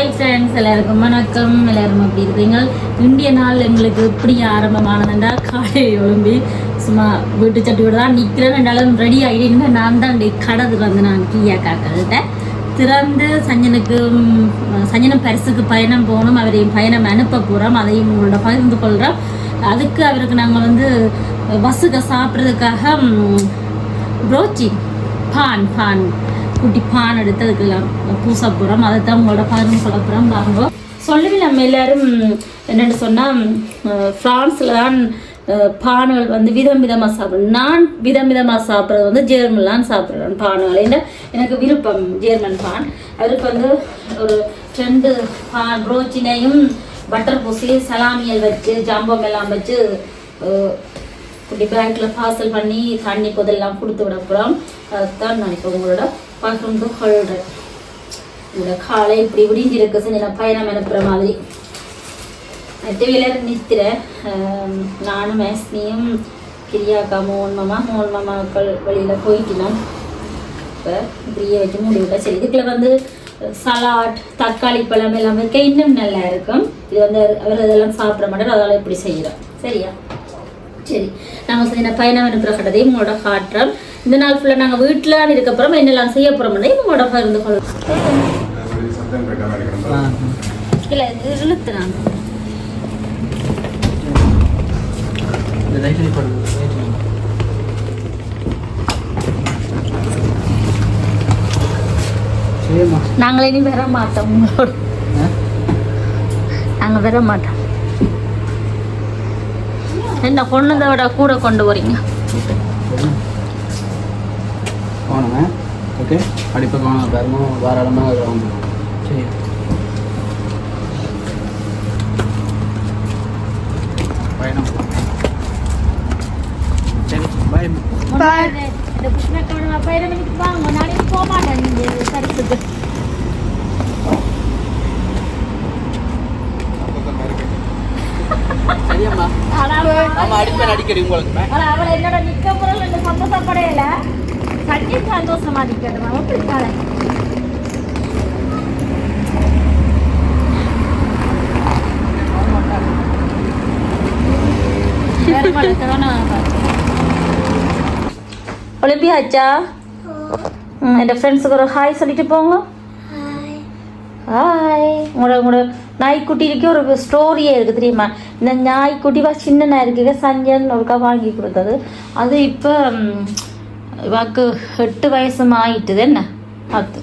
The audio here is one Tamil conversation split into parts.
ஹாய் ஃப்ரெண்ட்ஸ் எல்லாருக்கும் வணக்கம். எல்லாரும் எப்படி இருக்கீங்க? இந்திய நாள் எங்களுக்கு எப்படி ஆரம்பமானதுண்டா? காலை எழும்பி சும்மா வீட்டு சட்டியோட தான் நிற்கிறேன் ரெண்டாலும் ரெடி ஆகிட்டு நான் தான் கடது வந்து நான் கீயா காக்கள்கிட்ட திறந்து சஞ்சனுக்கு சஞ்சனம் பரிசுக்கு பயணம் போகணும். அவரையும் பயணம் அனுப்ப போகிறோம் அதையும் உங்களோட பகிர்ந்து கொள்கிறோம் அதுக்கு அவருக்கு நாங்கள் வந்து பஸ்ஸுக்கு சாப்பிட்றதுக்காக ப்ரோச்சி பான் பான். குட்டி பான் எடுத்து அதுக்கெல்லாம் பூச போகிறோம் அதை தான் உங்களோட பகிர்ந்து சொல்ல போகிறோம் வாங்க சொல்லவே நம்ம எல்லாரும் என்னென்னு சொன்னால் ஃப்ரான்ஸில் தான் பானுகள் வந்து விதம் விதமாக சாப்பிடணும் நான் விதம் விதமாக சாப்பிட்றது வந்து ஜெர்மன்லாம் சாப்பிட்றேன் பானுகள். ஏன்னா எனக்கு விருப்பம் ஜெர்மன் பான். அவருக்கு வந்து ஒரு ரெண்டு பான் ரோச்சினையும் பட்டர் பூசி சலாமியல் வச்சு ஜாம்பம் எல்லாம் வச்சு குட்டி பேக்கில் பார்சல் பண்ணி தண்ணி பொதெல்லாம் கொடுத்து விட போகிறோம் அதுதான் நான் இப்போ உங்களோட பகிர்ந்து கொள்கிறேன் இந்த காலை இப்படி விடிஞ்சிருக்கு செஞ்சு பயணம் அனுப்புகிற மாதிரி. வீலர் நிற்கிறேன் நானும் மேஸ்னியும் கிரியாக்கா மோகன் மாமா மோகன் மாமாக்கள் வழியில் போயிட்டோம் இப்போ இப்படியே வச்சு மூடி சரி. இதுக்குள்ள வந்து சலாட் தக்காளி பழம் எல்லாம் வைக்க இன்னும் நல்லா இருக்கும். இது வந்து அவர் இதெல்லாம் சாப்பிட மாட்டார். அதெல்லாம் இப்படி செய்கிறோம் சரியா? சரி. நாங்கள் செஞ்ச பயணம் அனுப்புகிற கட்டதையும் உங்களோட காட்டுறோம் இந்த நாள் ஃபுல்லாக நாங்கள் வீட்டில் இருக்கப்பறம் என்னெல்லாம் செய்ய போகிறோம்னே உங்களோட பகிர்ந்து கொள்ளும் இல்லை இது இழுத்து நான். நாங்கள் வர மாட்டோம் உங்களோட. நாங்கள் வர மாட்டோம். என்ன கொண்டதை விட கூட கொண்டு வரீங்க போனோங்க ஓகே. படிப்பை போனோம் பாருங்க. தாராளமாக சரி. பயணம். சரி. பாய் இந்த புஷ்ணக்கோட பயிரமணிக்கு வாங்க. நாளைக்கு போக மாட்டேன். நீங்கள் கருத்துக்கு சரியம்மா ஆனால் ஆமாம் அடிப்பேன் அடிக்கடி உங்களுக்கு ஆனா அவளை என்னோட நிக்க பொருள் இந்த சந்தோஷப்படையில சட்டி சந்தோஷமா நிக்கணும் அவன் பிடிக்காத ஒலிம்பியா ஆச்சா ம், என் ஃப்ரெண்ட்ஸுக்கு ஒரு ஹாய் சொல்லிட்டு போங்க Hi உங்களோட உங்களோட நாய்க்குட்டிக்கு ஒரு ஸ்டோரியே இருக்குது தெரியுமா? இந்த நாய்க்குட்டி வா சின்ன நாய் இருக்கு சஞ்சன் ஒருக்கா வாங்கி கொடுத்தது. அது இப்போ இவாக்கு எட்டு வயசும் ஆயிட்டுது என்ன? அது.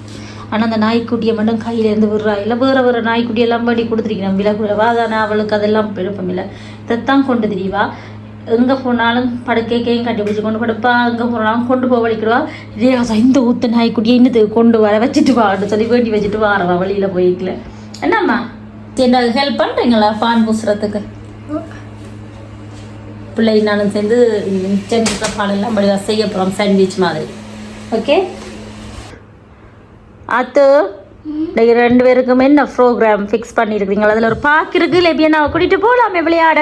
ஆனால் அந்த நாய்க்குட்டியை மட்டும் கையிலேருந்து விடுறா. இல்லை வேறு வேறு நாய்க்குட்டியெல்லாம் பண்ணி கொடுத்துருக்கணும் விலை கூடவா அதானே அவளுக்கு அதெல்லாம் விருப்பம் இல்லை. இதைத்தான் கொண்டு தெரியவா எங்கே போனாலும் படுக்கைக்கையும் கட்டி பிடிச்சி கொண்டு படுப்பா எங்கே போனாலும் கொண்டு போக வலிக்கிடுவா இதே இந்த ஊத்த நாய்க்குட்டியை இன்னது கொண்டு வர வச்சுட்டு வான்னு சொல்லி வேண்டி வச்சுட்டு வாரவா வழியில் போயிக்கல என்னம்மா? என்ன ஹெல்ப் பண்ணுறீங்களா பான் பூசுறதுக்கு? பிள்ளை நானும் சேர்ந்து மிச்சம் பாலெல்லாம் அப்படி செய்ய போகிறோம் சாண்ட்விச் மாதிரி. ஓகே அத்து இன்னைக்கு ரெண்டு பேருக்குமே என்ன ப்ரோக்ராம் ஃபிக்ஸ் பண்ணியிருக்கீங்களா அதில் ஒரு பார்க் இருக்கு லெபியனாவை கூட்டிகிட்டு போகலாமே விளையாட?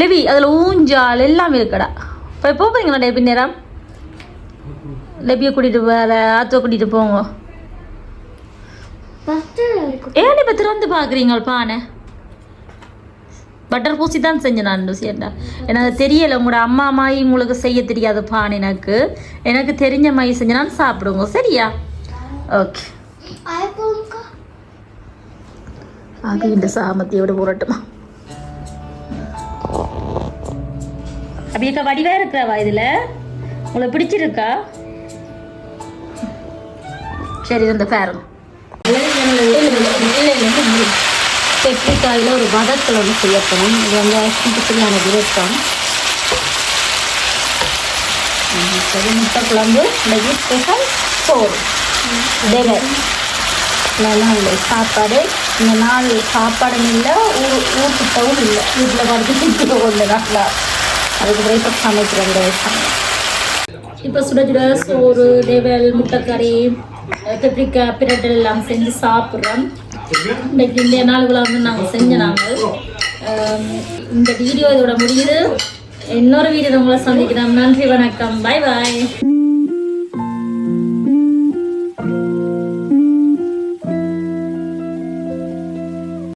லெவி அதில் ஊஞ்சால் எல்லாம் இருக்குடா. இப்போ போகிறீங்களா லெபி நேரம் லெபியை கூட்டிகிட்டு வேற ஆத்துவை கூட்டிகிட்டு போங்க. ஏன் இப்போ திறந்து பார்க்குறீங்க பானை? பட்டர் பூசி தான் செஞ்சேன் நான் ருசியண்டா எனக்கு தெரியலை உங்களோட அம்மா மாயி உங்களுக்கு செய்ய தெரியாத பானை எனக்கு. எனக்கு தெரிஞ்ச மாயி செஞ்சு நான் சாப்பிடுங்க சரியா? ஓகே. இந்த சாமத்தியோட புரட்டுமா அப்படியேக்கா வடிவா இருக்கிறவா இதுல? உங்களுக்கு பிடிச்சிருக்கா? சரி இந்த பேரம் பெட்ரிக்காயில் ஒரு வதத்தில் ஒன்று செய்யப்படும். இது வந்து சிம்பிளான விருப்பம் சரி முட்டை குழம்பு இன்னைக்கு ஸ்பெஷல் சோறு. நல்லா இல்லை. சாப்பாடு இந்த நாள் சாப்பாடு இல்லை ஊர் கிட்டவும் இல்லை. வீட்டில் படுத்து கொண்டு நல்லா அதுக்கு இப்போ சமைக்கிறேன் இப்போ சுட சுட சோறு டேவல் முட்டைக்கறி கத்திரிக்காய் பிரட்டல் எல்லாம் செஞ்சு சாப்பிட்றோம். இன்னைக்கு இந்த நாளுக்குள்ள வந்து நாங்கள் செஞ்ச நாங்கள் இந்த வீடியோ இதோட முடியுது. இன்னொரு வீடியோ உங்களை சந்திக்கிறோம். நன்றி வணக்கம். பாய் பாய்